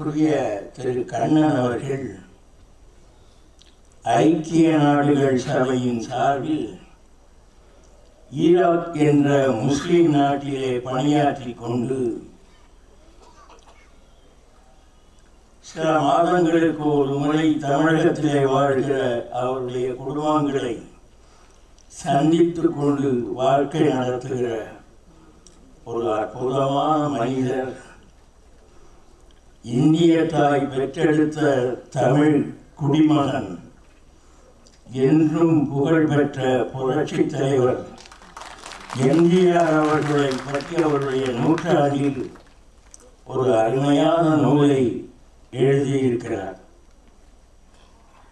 அன்பிற்குரிய திரு கண்ணன் அவர்கள் ஐக்கிய நாடுகள் சபையின் சார்பில் ஈராக் என்ற முஸ்லிம் நாட்டிலே பணியாற்றிக் கொண்டு சில மாதங்களுக்கு ஒரு முறை தமிழகத்திலே வாழ்கிற அவருடைய குடும்பங்களை சந்தித்து கொண்டு வாழ்க்கை நடத்துகிற ஒரு அற்புதமான மனிதர் இந்திய தாய் பெற்றெடுத்த தமிழ் குடிமகன். என்றும் புகழ்பெற்ற புரட்சி தலைவர். எம்ஜிஆர் அவர்களை பற்றி அவருடைய நூற்றாண்டில் ஒரு அருமையான நூலை எழுதியிருக்கிறார்.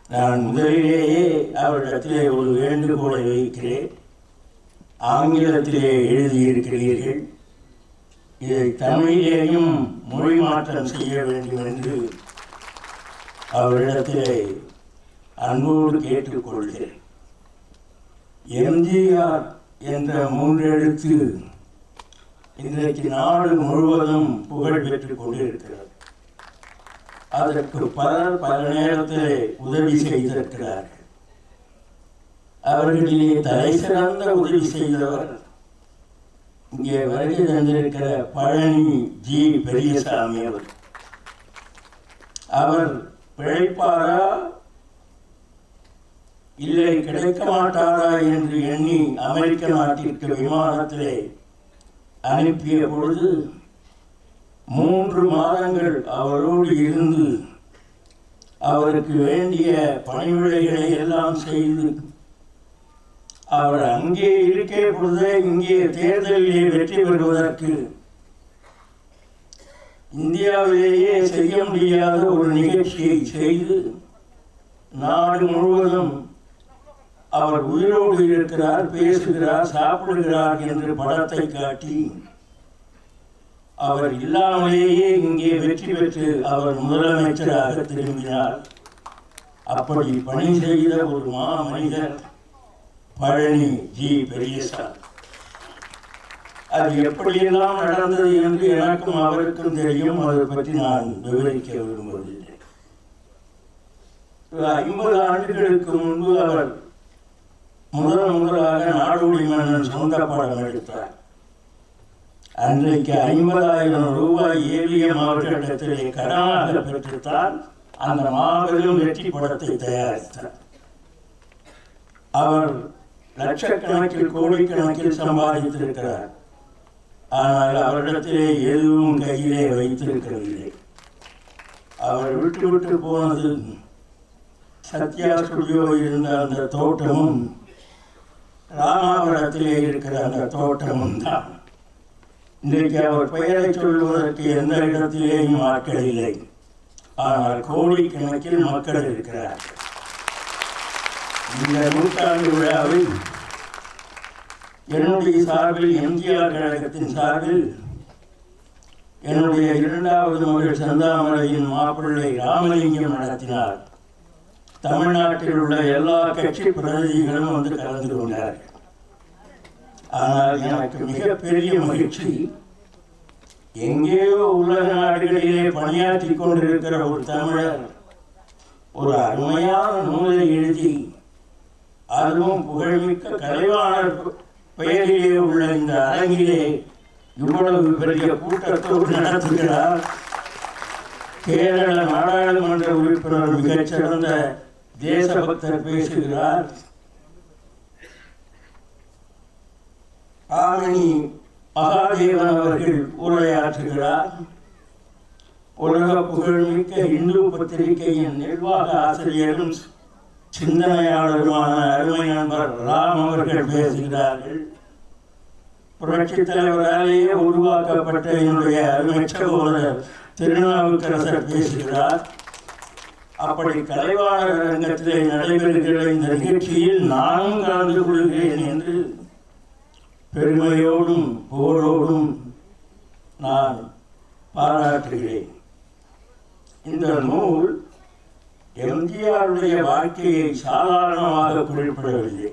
நான் முதலிலேயே அவரிடத்திலே ஒரு வேண்டுகோளை வைக்கிறேன். ஆங்கிலத்திலே எழுதியிருக்கிறீர்கள். இதை தமிழிலேயும் மொழி மாற்றம் செய்ய வேண்டும் என்று அவரிடத்திலே அன்போடு கேட்டுக்கொள்கிறேன். எம்ஜிஆர் என்ற மூன்றெழுத்து இன்றைக்கு நாடு முழுவதும் புகழ் பெற்றுக் கொண்டிருக்கிறது. அதற்கு பலர் பல நேரத்தில் உதவி செய்திருக்கிறார்கள். அவர்களிலே தலை சிறந்த உதவி செய்தவர் இங்கே வருகை தந்திருக்கிற பழனி ஜி. பெரியசாமி அவர். அவர் பிழைப்பாரா? இல்லை கிடைக்க மாட்டாரா என்று எண்ணி அமெரிக்க நாட்டிற்கு விமானத்திலே அனுப்பிய பொழுது மூன்று மாதங்கள் அவரோடு இருந்து அவருக்கு வேண்டிய பணிவிடைகளை எல்லாம் செய்து அவர் அங்கே இருக்கிற பொழுது இங்கே தேர்தலிலே வெற்றி பெறுவதற்கு. இந்தியாவிலேயே செய்ய முடியாத ஒரு நிகழ்ச்சியை செய்து நாடு முழுவதும் அவர் உயிரோடு இருக்கிறார் பேசுகிறார் சாப்பிடுகிறார் என்று படத்தை காட்டி அவர் இல்லாமலேயே இங்கே வெற்றி பெற்று அவர் முதலமைச்சராக திரும்பினார். அப்படி பணி செய்த ஒரு மா மனிதர் பழனி ஜி பெரியசாமி. அது எப்படியெல்லாம் நடந்தது என்று எனக்கும் அவருக்கும் தெரியும் அதை பற்றி நான் விவரிக்க விரும்புவதில்லை. ஐம்பது ஆண்டுகளுக்கு முன்பு அவர் முதல் முதலாக நாடோடி மன்னன் சொந்த படம் எடுத்தார். அன்றைக்கு ஐம்பதாயிரம் ரூபாய் ஏவிஎம் அவர்களிடத்திலே கடனாக பெற்றுத்தான் அந்த மாபெரும் வெற்றி படத்தை தயாரித்தார். அவர் லட்சக்கணக்கில் கோடிக்கணக்கில் சம்பாதித்திருக்கிறார். ஆனால் அவரிடத்திலே எதுவும் கையிலே வைத்திருக்கவில்லை. அவர் விட்டு விட்டு போனது சத்யா ஸ்டுடியோ இருந்த அந்த தோட்டமும் ராமாபுரத்திலே இருக்கிற அந்த தோட்டமும் தான். இன்றைக்கு அவர் பெயரை சொல்வதற்கு எந்த இடத்திலேயும் ஆட்கள் இல்லை. ஆனால் கோடிக்கணக்கில் மக்கள் இருக்கிறார்கள். இந்த நூற்றாண்டு விழாவில் என்னுடைய சார்பில் எம்ஜிஆர் கழகத்தின் சார்பில் என்னுடைய இரண்டாவது மகள் சந்தாமரையின் மாப்பிள்ளை ராமலிங்கம் நடத்தினார். தமிழ்நாட்டில் உள்ள எல்லா கட்சி பிரதிநிதிகளும் வந்து கலந்து கொண்டார்கள் ஆனால் எனக்கு மிகப்பெரிய மகிழ்ச்சி எங்கேயோ உலக நாடுகளிலே பணியாற்றி கொண்டிருக்கிற ஒரு தமிழர் ஒரு அருமையான நூலை எழுதி அதுவும் புகழ்மிக்க கலைவாணர் பெயரிலே உள்ள இந்த அரங்கிலே இவ்வளவு பெரிய கூட்டத்தோடு நடத்துகிறார். கேரள நாடாளுமன்ற உறுப்பினர் மிகச்சிறந்த தேசபக்தர் பேசுகிறார். ஆரணி மகாதேவன் அவர்கள் உரையாற்றுகிறார். உலக புகழ்மிக்க இந்து பத்திரிகையின் நிர்வாக ஆசிரியரும் சிந்தனையாளருமான அருமை நண்பர் ராம் அவர்கள் பேசுகிறார்கள். புரட்சி தலைவராலேயே உருவாக்கப்பட்ட என்னுடைய அருமை சகோதரர் திருநாவுக்கரசர் பேசுகிறார். அப்படி கலைவாணர் அரங்கத்திலே நடைபெறுகிற இந்த நிகழ்ச்சியில் நானும் கலந்து கொள்கிறேன் என்று பெருமையோடும் போரோடும் நான் பாராட்டுகிறேன். இந்த நூல் எம்ஜிஆருடைய வாழ்க்கையை சாதாரணமாக குறிப்பிடவில்லை.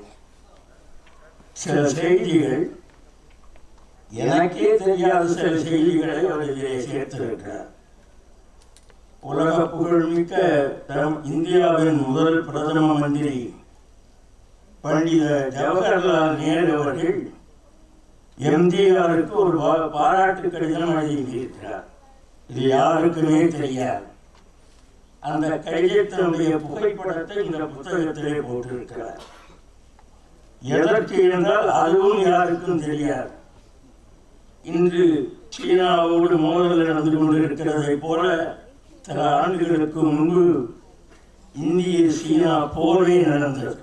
சில செய்திகள் எனக்கே தெரியாத சில செய்திகளை அவர் இதிலே சேர்த்திருக்கிறார். உலக புகழ்மிக்க தம் இந்தியாவின் முதல் பிரதம மந்திரி பண்டித ஜவஹர்லால் நேரு அவர்கள் எம்ஜிஆருக்கு ஒரு பாராட்டு கடிதம் எழுதியிருக்கிறார். இது யாருக்குமே தெரியாது. அந்த கடிதத்தினுடைய புகைப்படத்தை இந்த புத்தகத்திலே போட்டிருக்கிறார். எதற்கு என்றால் அதுவும் யாருக்கும் தெரியாது. இன்று சீனாவோடு மோதல் நடந்து கொண்டிருக்கிறதை போல சில ஆண்டுகளுக்கு முன்பு இந்திய சீனா போரே நடந்தது.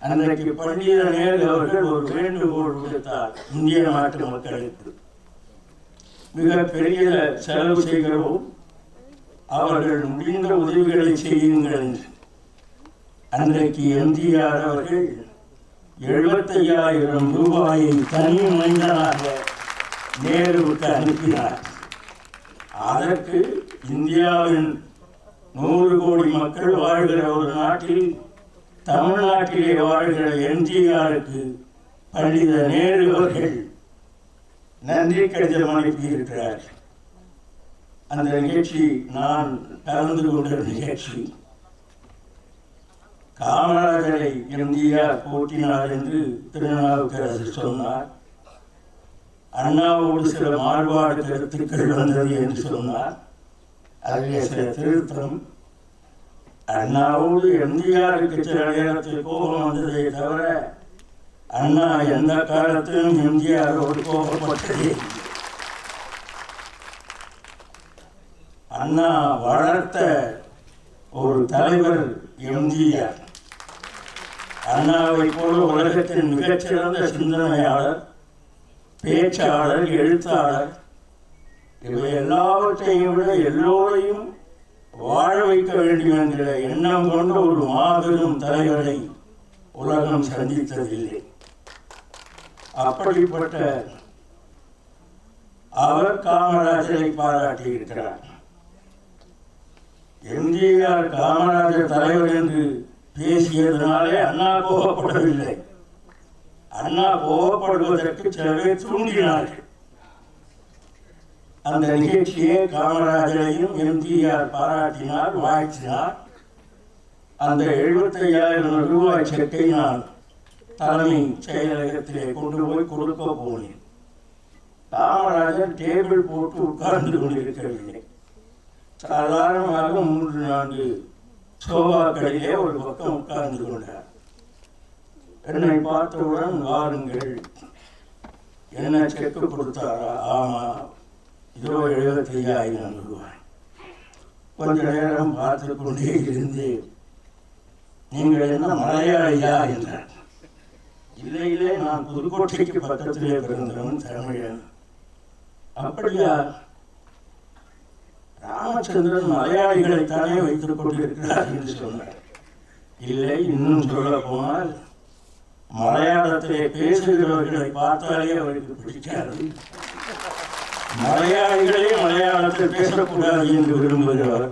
அன்றைக்கு பண்டித நேரு அவர்கள் ஒரு வேண்டுகோள் விடுத்தார் இந்திய நாட்டு மக்களுக்கு. மிக பெரிய செலவு செய்கிறோம். அவர்கள் முடிந்த உதவிகளை செய்யுங்கள் என்று. அன்றைக்கு எம்ஜிஆர் அவர்கள் எழுபத்தையாயிரம் ரூபாயை தனி மனிதனாக நேருவுக்கு அனுப்பினார் அதற்கு இந்தியாவின் நூறு கோடி மக்கள் வாழ்கிற ஒரு நாட்டில் தமிழ்நாட்டிலே வாழ்கிற எம்ஜிஆருக்கு பண்டித நேரு அவர்கள் நன்றி கடிதம் அனுப்பியிருக்கிறார்கள் அந்த நிகழ்ச்சி நான் கலந்து கொண்ட நிகழ்ச்சி. காமராஜரை எம்ஜிஆர் போட்டினார் என்று திருநாவுக்கரசர் சொன்னார். அண்ணாவோடு சில மாறுபாடு கருத்துக்கள் வந்தது என்று சொன்னார். அதிலே சில திருத்தம். அண்ணாவோடு எம்ஜிஆருக்கு சில நேரத்தில் கோபம் வந்ததை தவிர அண்ணா எந்த காலத்திலும் எம்ஜிஆரோடு கோபப்பட்டதே இல்லை. அண்ணா வளர்த்த ஒரு தலைவர் எம்ஜிஆர். அண்ணாவை போல உலகத்தின் மிகச்சிறந்த சிந்தனையாளர் பேச்சாளர் எழுத்தாளர் இவை எல்லாவற்றையும் விட எல்லோரையும் வாழ வைக்க வேண்டும் என்கிற எண்ணம் கொண்ட ஒரு மாபெரும் தலைவரை உலகம் சந்தித்ததில்லை. அப்படிப்பட்ட அவர் காமராஜரை பாராட்டியிருக்கிறார். எம்ஜிஆர் காமராஜர் தலைவர் என்று பேசியதனாலே அண்ணா கோபப்படவில்லை அண்ணா கோபப்படுவதற்கு சில பேர் தூண்டினார்கள். அந்த நிகழ்ச்சியை காமராஜரையும் எம்ஜிஆர் பாராட்டினார் வாழ்த்தினார். அந்த எழுபத்தையாயிரம் ரூபாய் செக்கை நான் தலைமை செயலகத்திலே கொண்டு போய் கொடுக்க போனேன். காமராஜர் டேபிள் போட்டு உட்கார்ந்து கொண்டிருக்கவில்லை. சாதாரணமாக மூன்று நான்கு சோபாக்களிலே ஒரு பக்கம் உட்கார்ந்து கொண்டார். என்னை பார்த்தவுடன் வாருங்கள். என்ன செக்கு கொடுத்தாரா? ஆமா. இதோ எழுபத்தி ஐயாயிரம் ரூபாய். கொஞ்ச நேரம் பார்த்து கொண்டே இருந்து. நீங்கள் என்ன மலையாளியா என்றார். இல்லையிலே நான் புதுக்கோட்டைக்கு பக்கத்திலே பிறந்தவன் தமிழன். அப்படியா? ராமச்சந்திரன் மலையாளிகளைத்தானே வைத்துக் கொண்டிருக்கிறார் என்று சொன்னார். இல்லை இன்னும் சொல்ல போனால் மலையாளத்திலே பேசுகிறவர்களை பார்த்தாலே அவருக்கு பிடிக்காது. மலையாளிகளே மலையாளத்தில் பேசக்கூடாது என்று விரும்புகிறவர்.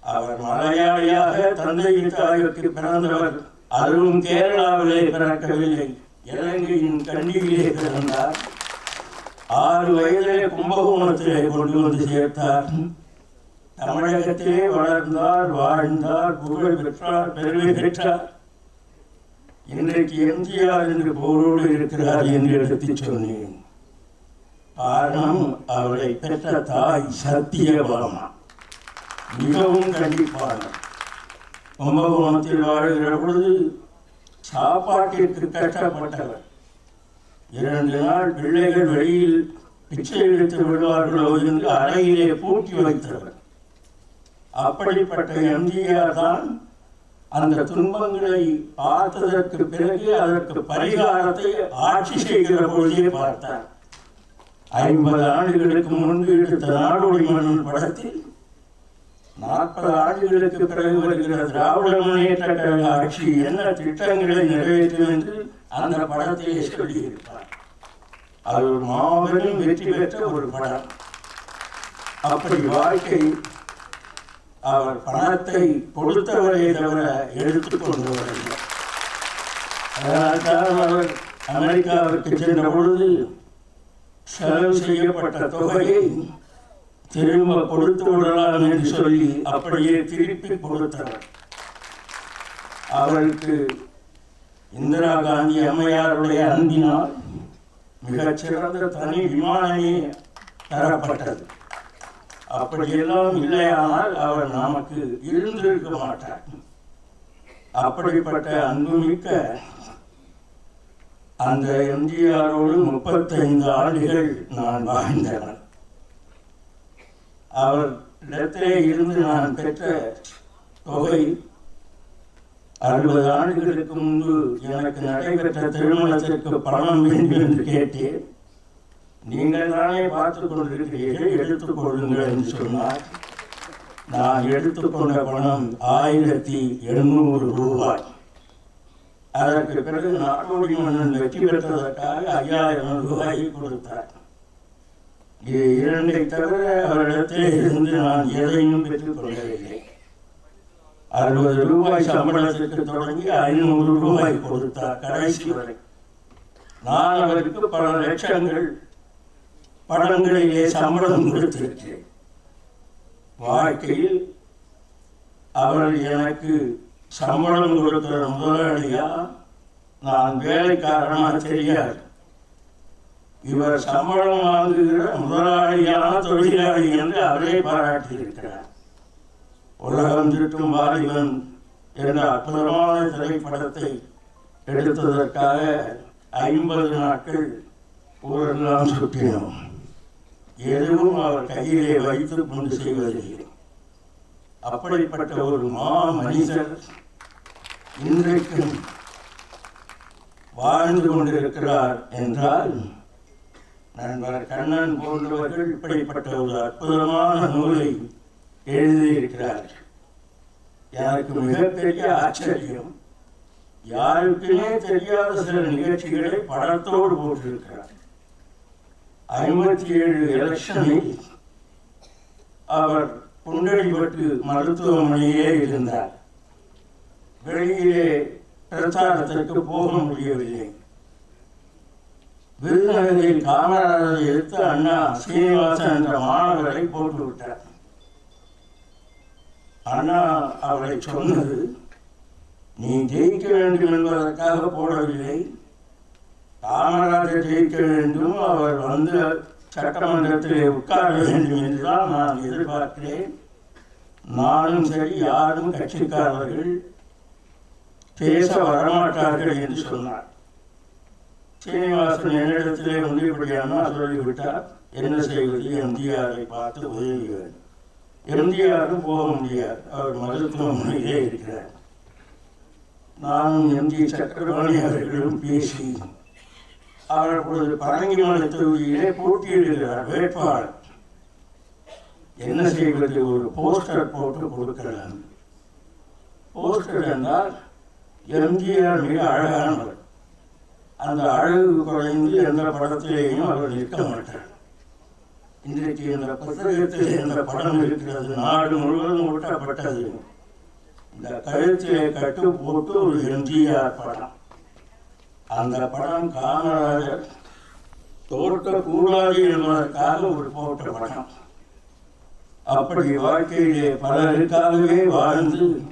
அவர் மலையாளியாக தந்தையின் தாய்க்கு பிறந்தவர். அதுவும் கேரளாவிலே பிறக்கவில்லை. இலங்கையின் கண்டியிலே பிறந்தார். ஆறு வயதிலே கும்பகோணத்திலே கொண்டு வந்து சேர்த்தார். தமிழகத்திலே வளர்ந்தார் வாழ்ந்தார் புகழ் பெற்றார் பெருமை பெற்றார். இன்றைக்கு எம்ஜிஆர் என்று போரோடு இருக்கிறார் என்று எடுத்துச் சொன்னேன். காரணம் அவளை பெற்ற தாய் சத்தியபாமா. மிகவும் கண்டிப்பான. கும்பகோணத்தில் வாழ்கிற பொழுது சாப்பாட்டிற்கு கஷ்டப்பட்டவர் இரண்டு நாள் பிள்ளைகள் வெளியில் பிச்சை எடுத்து விடுவார்களோ என்று அறையிலே பூட்டி வைத்தவர். அப்படிப்பட்ட எம்ஜிஆர் தான் அந்த துன்பங்களை பார்த்ததற்கு பிறகு அதற்கு பரிகாரத்தை ஆட்சி செய்கிற பொழுதே பார்த்தார். ஐம்பது ஆண்டுகளுக்கு முன்பு எடுத்த நாடோடி மன்னன் படத்தில் நாற்பது ஆண்டுகளுக்கு பிறகு வருகிற திராவிட முன்னேற்ற கழக ஆட்சி என்ன திட்டங்களை நிறைவேற்றும் என்று அந்த படத்திலே சொல்லியிருப்பார் அது மாபெரும் வெற்றி பெற்ற ஒரு படம். அப்படி வாழ்க்கை அவர் பணத்தை கொடுத்தவரை தவிர எடுத்துக் கொண்டவர் அதனால்தான் அவர் அமெரிக்காவிற்கு சென்ற பொழுது செலவு செய்யப்பட்ட தொகையை திரும்ப கொடுத்து விடலாம் என்று சொல்லி அப்படியே திருப்பி கொடுத்தவர் அவருக்கு இந்திரா காந்தி அம்மையாருடைய அன்பினால் மிகச்சிறந்த தனி விமானமே தரப்பட்டது. அப்படியெல்லாம் இல்லையானால் அவர் நமக்கு இருந்திருக்க மாட்டார். அப்படிப்பட்ட அன்புமிக்க அந்த எம்ஜிஆரோடு முப்பத்தைந்து ஆண்டுகள் நான் வாழ்ந்தவன். அவர் இடத்திலே இருந்து நான் பெற்ற தொகை அறுபது ஆண்டுகளுக்கு முன்பு எனக்கு நடைபெற்ற திருமணத்திற்கு பணம் வேண்டும் என்று கேட்டேன். நீங்கள் தானே பார்த்து கொண்டிருக்கிறீர்கள் எடுத்துக் கொள்ளுங்கள் என்று சொன்னார். நான் எடுத்துக்கொண்ட பணம் ஆயிரத்தி எண்ணூறு ரூபாய். அதற்கு பிறகு நாடோடி மன்னன் வெற்றி பெற்றதற்காக ஐயாயிரம் ரூபாயை கொடுத்தார். இது இரண்டை தவிர அவரிடத்தில் இருந்து நான் எதையும் பெற்றுக் கொள்ளவில்லை. அறுபது ரூபாய் சம்பளத்துக்கு தொடங்கி ஐநூறு ரூபாய் கொடுத்தார் கடைசி வரை. நான் அவருக்கு பல லட்சங்கள் படங்களிலே சம்பளம் கொடுத்திருக்கிறேன். வாழ்க்கையில் அவர் எனக்கு சம்பளம் கொடுக்கிற முதலாளியா? நான் வேலைக்காரனா தெரியாது. இவர் சம்பளம் வாங்குகிற முதலாளியான தொழிலாளி என்று அவரே பாராட்டியிருக்கிறார். உலகம் சுற்றும் வாலிபன் என்ற அற்புதமான திரைப்படத்தை எடுத்ததற்காக ஐம்பது நாட்கள் ஊரெல்லாம் சுற்றினோம். எதுவும் அவர் கையிலே வைத்து கொண்டு செய்வதில்லை. அப்படிப்பட்ட ஒரு மா மனிதர் இன்றைக்கும் வாழ்ந்து கொண்டிருக்கிறார் என்றால் நண்பர் கண்ணன் போன்றவர்கள் இப்படிப்பட்ட ஒரு அற்புதமான நூலை எழுதியிருக்கிறார்கள். எனக்கு மிகப்பெரிய ஆச்சரியம் யாருக்குமே தெரியாத சில நிகழ்ச்சிகளை படத்தோடு போட்டிருக்கிறார். ஐம்பத்தி ஏழு எலெக்ஷனில் அவர் குண்டடிப்பட்டு மருத்துவமனையிலே இருந்தார். வெளியிலே பிரச்சாரத்திற்கு போக முடியவில்லை. விருதுநகரில் காமராஜரை எடுத்து அண்ணா சீனிவாசன் என்ற மாணவரை போட்டு விட்டார் அண்ணா அவரை சொன்னது நீ ஜெயிக்க வேண்டும் என்பதற்காக போடவில்லை. காமராஜர் ஜெயிக்க வேண்டும் அவர் வந்து சட்டமன்றத்திலே உட்கார வேண்டும் என்றுதான் நான் எதிர்பார்க்கிறேன். நானும் சரி யாரும் கட்சிக்காரர்கள் பேச வரமாட்டார்கள் என்று சொன்னார். சீனிவாசன் என்னிடத்திலே வந்து இப்படியானால் சொல்லிவிட்டார். என்ன செய்வது? எம்ஜிஆரை பார்த்து உதவி வேண்டும் எம்ஜிஆரும் போக முடியாது. அவர் மருத்துவமனையிலே இருக்கிறார். நானும் எம்ஜி சக்கரபாணி அவர்களும் பேசி அவர் அப்பொழுது பரங்கிமலை தொகுதியிலே போட்டியிடுகிறார் வேட்பாளர். என்ன செய்வது? ஒரு போஸ்டர் போட்டு கொடுக்கலாம். போஸ்டர் என்றால் எம்ஜிஆர் மிக அழகானவர். அந்த அழகு குறைந்து எந்த படத்திலேயும் அவர் நிற்க மாட்டார். இன்றைக்கு இந்த புத்தகத்தில் இந்த படம் இருக்கிறது. நாடு முழுவதும் ஊட்டப்பட்டது. இந்த கழுத்தை கட்டு போட்டு ஒரு எம்ஜிஆர் படம். அந்த படம் காமராஜர் தோற்கக்கூடாது என்பதற்காக ஒரு போட்ட படம். அப்படி வாழ்க்கையிலே பலருக்காகவே வாழ்ந்து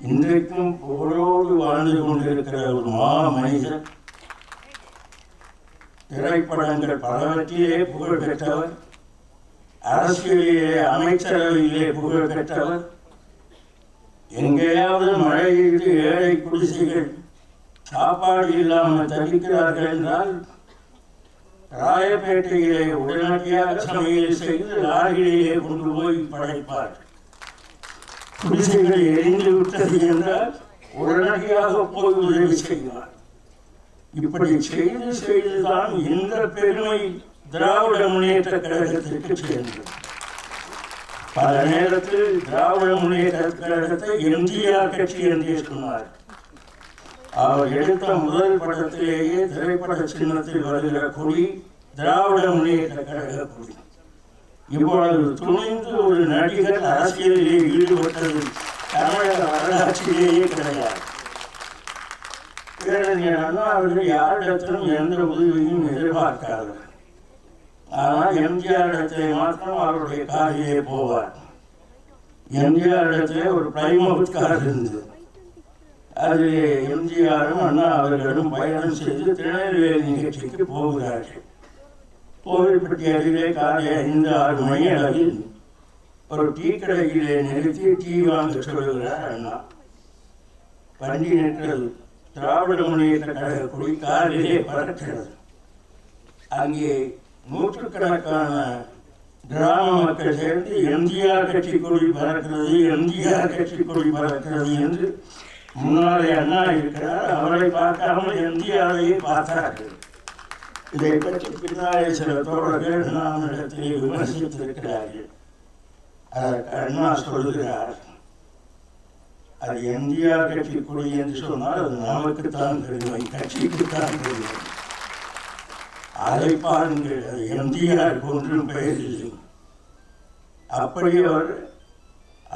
இன்றைக்கும் புகழோடு வாழ்ந்து கொண்டிருக்கிற ஒரு மா மனிதர் திரைப்படங்கள் பலவற்றிலே புகழ் பெற்றவர். அரசியலிலே அமைச்சரவையிலே புகழ் பெற்றவர். எங்கேயாவது மழையிட்டு ஏழை குடிசைகள் சாப்பாடு இல்லாமல் தவிக்கிறார்கள் என்றால் ராயப்பேட்டையிலே உடனடியாக சமையல் செய்து லாரியிலே கொண்டு போய் படைப்பார். குடிசைகள் எரிந்து விட்டது என்றால் உடனடியாக போய் உதவி செய்வார். இப்படி செய்து செய்துதான் இந்த பெருமை திராவிட முன்னேற்ற கழகத்திற்கு சேர்ந்தது பல நேரத்தில் திராவிட முன்னேற்ற கழகத்தை எம்ஜிஆர் கட்சி என்றே சொன்னார். அவர் எடுத்த முதல் படத்திலேயே திரைப்பட சின்னத்தில் வருகிற கொடி திராவிட முன்னேற்ற கழக கொடி. இவ்வளவு துணிந்து ஒரு நடிகர் அரசியலிலே ஈடுபட்டது தமிழக வரலாற்றிலேயே கிடையாது. பேரறிஞர் அண்ணா அவர்கள் யாரிடத்திலும் எந்த உதவியும் எதிர்பார்க்காதவர் ஆனால் எம்ஜிஆர் இடத்திலே மாத்திரம் அவருடைய காரியே போவார். எம்ஜிஆர் இடத்திலே ஒரு பிளைமவுத் கார் இருந்தது. அது எம்ஜிஆரும் அண்ணா அவர்களும் பயணம் செய்து திருநெல்வேலி நிகழ்ச்சிக்கு போகிறார்கள். கோவில்பட்டி அருகே காலை ஐந்து ஆறு மணி அளவில் ஒரு டீ கடையிலே நிறுத்தி டீ வாங்க சொல்லுகிறார் அண்ணா. வண்டி நிற்கிறது திராவிட முன்னேற்ற கழக கொடி காலிலே பறக்கிறது. அங்கே நூற்றுக்கணக்கான கிராம மக்கள் சேர்ந்து எம்ஜிஆர் கட்சி கொடி பறக்கிறது எம்ஜிஆர் கட்சி கொடி பறக்கிறது என்று முன்னாலே அண்ணா இருக்கிறார். அவரை பார்க்காமல் எம்ஜிஆரையே பார்த்தார்கள். இதை பற்றி பின்னாலே சில தோழர்கள் நாம் இடத்திலே விமர்சித்திருக்கிறார்கள். அதற்கு அண்ணா சொல்லுகிறார் அது எம்ஜிஆர் கட்சி கொடி என்று சொன்னால் அது நமக்குத்தான் பெருமை கட்சிக்குத்தான் பெருமை அதை பாருங்கள். அது எம்ஜிஆர் ஒன்றும் பெயர் இல்லை அப்படி அவர்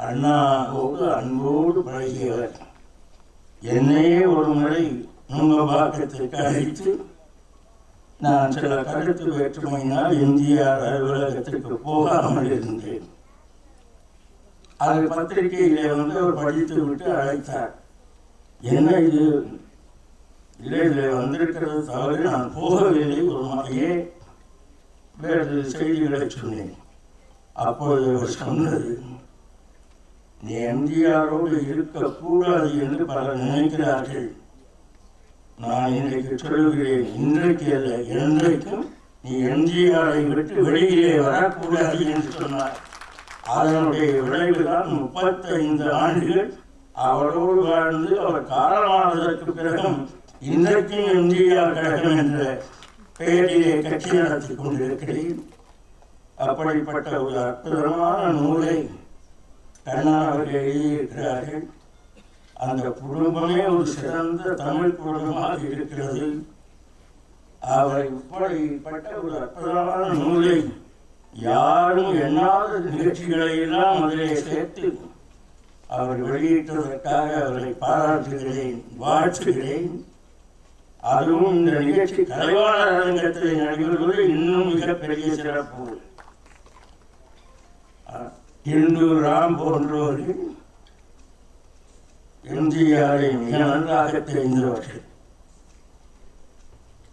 அண்ணாவோடு அன்போடு பழகியவர். என்னையே ஒரு முறை நுங்கபாக்கத்திற்கு அழைத்து நான் சில கருத்து வேற்றுமையினால் எம்ஜிஆர் அலுவலகத்திற்கு போகாமல் இருந்தேன். அது பத்திரிகையிலே வந்து அவர் படித்து விட்டு அழைத்தார். என்ன இது? இல்லை இதில் வந்திருக்கிறது தவறு. நான் போகவில்லை. ஒரு மாதிரியே வேறு செய்திகளை சொன்னேன். அப்போது அவர் சொன்னது நீ எம்ஜிஆரோடு இருக்கக்கூடாது என்று பலர் நினைக்கிறார்கள். நான் இன்றைக்கு சொல்லுகிறேன் இன்றைக்கு அல்ல என்றைக்கும் நீ எம்ஜிஆரை விட்டு வெளியிலே வரக்கூடாது என்று சொன்னார். அதனுடைய விளைவுதான் முப்பத்தைந்து ஆண்டுகள் அவரோடு வாழ்ந்து அவர் காலமானதற்கு பிறகும் இன்றைக்கும் இந்தியா கழகம் என்ற பெயரிலே கட்சி நடத்தி கொண்டிருக்கிறேன். அப்படிப்பட்ட ஒரு அற்புதமான நூலை கண்ணா அவர்கள் எழுதியிருக்கிறார்கள். அந்த குடும்பமே ஒரு சிறந்த தமிழ் குடும்பமாக இருக்கிறது. அவர் இப்படிப்பட்ட ஒரு அற்புதமான நூலை யாரும் எண்ணாத நிகழ்ச்சிகளை எல்லாம் அதிலே சேர்த்து அவர் வெளியிட்டதற்காக அவரை பாராட்டுகிறேன் வாழ்த்துகிறேன். அதுவும் இந்த நிகழ்ச்சி கலைவாணர் அரங்கத்தில் நடைபெறுவது இன்னும் மிகப்பெரிய சிறப்பு. இந்து ராம் போன்றவர்கள் எம்ஜிஆரை மிக நன்றாக தெரிந்தவர்கள்.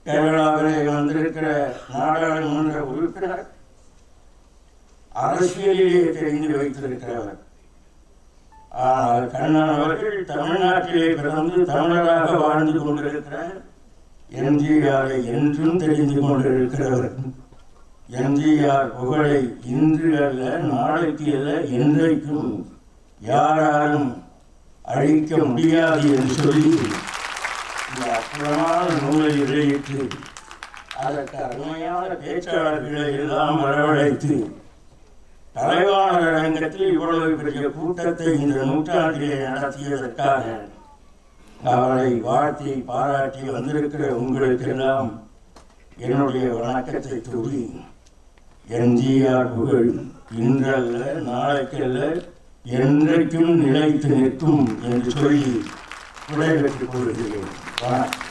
கேரளாவிலே வந்திருக்கிற நாடாளுமன்ற உறுப்பினர் அரசியலிலே தெரிந்து வைத்திருக்கிறவர் கண்ணன் அவர்கள் தமிழ்நாட்டிலே பிறந்து தமிழராக வாழ்ந்து கொண்டிருக்கிறார். எம்ஜிஆரை என்றும் தெரிந்து கொண்டிருக்கிறவர். எம்ஜிஆர் புகழை இன்று அல்ல நாளைக்கு அல்ல என்றைக்கும் யாராலும் அழிக்க முடியாது என்று சொல்லி இந்த அற்புதமான நூலை வெளியிட்டு அதற்கு அருமையான பேச்சாளர்களை எல்லாம் வரவழைத்து தலைவாணர் அரங்கத்தில் இவ்வளவு பெரிய கூட்டத்தை இந்த நூற்றாண்டிலே நடத்தியதற்காக அவரை வாழ்த்தி பாராட்டி வந்திருக்கிற உங்களுக்கெல்லாம் என்னுடைய வணக்கத்தை கூறி எம்ஜிஆர் புகழ் இன்றல்ல நாளைக்கல்ல என்றைக்கும் நிலைத்து நிற்கும் என்று சொல்லி விடைபெற்றுக் கொள்கிறேன். வணக்கம்.